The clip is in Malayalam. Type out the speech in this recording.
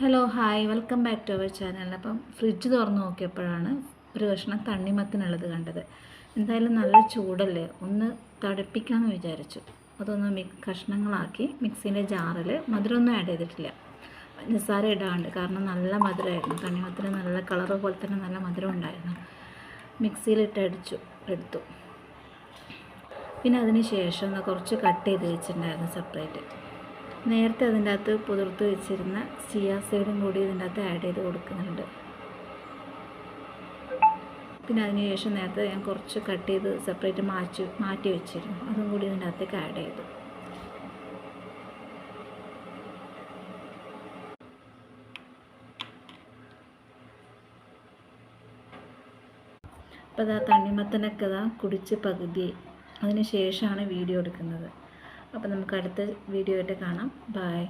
Hello hi welcome back to our channel അപ്പം ഫ്രിഡ്ജ് തുറന്ന് നോക്കിയപ്പോഴാണ് ഒരു കഷ്ണം തണ്ണിമത്തിനുള്ളത് കണ്ടത്. എന്തായാലും നല്ല ചൂടല്ലേ? ഒന്ന് തടുപ്പിക്കാമെന്ന് വിചാരിച്ചു. അതൊന്ന് മി കഷ്ണങ്ങളാക്കി മിക്സീന്റെ ജാറിൽ മധുരമൊന്നും ആഡ് ചെയ്തിട്ടില്ല. നിസ്സാര ഇടാണ്ട്. കാരണം നല്ല മധുരമായിരുന്നു. തണ്ണിമത്തിന് നല്ല കളർ പോലെ തന്നെ നല്ല മധുരം ഉണ്ടായിരുന്നു. മിക്സിയിലിട്ട് അടിച്ചു എടുത്തു. പിന്നെ അതിന് ശേഷം കുറച്ച് കട്ട് ചെയ്ത് വെച്ചിട്ടുണ്ടായിരുന്നു സെപ്പറേറ്റ് നേരത്തെ അതിന്റെ അകത്ത് പുതിർത്ത് വെച്ചിരുന്ന ചിയ കൂടി ഇതിന്റെ അകത്ത് ആഡ് ചെയ്ത് കൊടുക്കുന്നുണ്ട്. പിന്നെ അതിന് ശേഷം നേരത്തെ ഞാൻ കുറച്ച് കട്ട് ചെയ്ത് സെപ്പറേറ്റ് മാറ്റി മാറ്റി വെച്ചിരുന്നു. അതും കൂടി ഇതിന്റെ അകത്തേക്ക് ആഡ് ചെയ്തു. അപ്പോൾ അതാ തണ്ണിമത്തനൊക്കെ കുടിച്ച് പകുതി. അതിന് ശേഷമാണ് വീഡിയോ എടുക്കുന്നത്. അപ്പോൾ നമുക്ക് അടുത്ത വീഡിയോ ആയിട്ട് കാണാം. ബായ്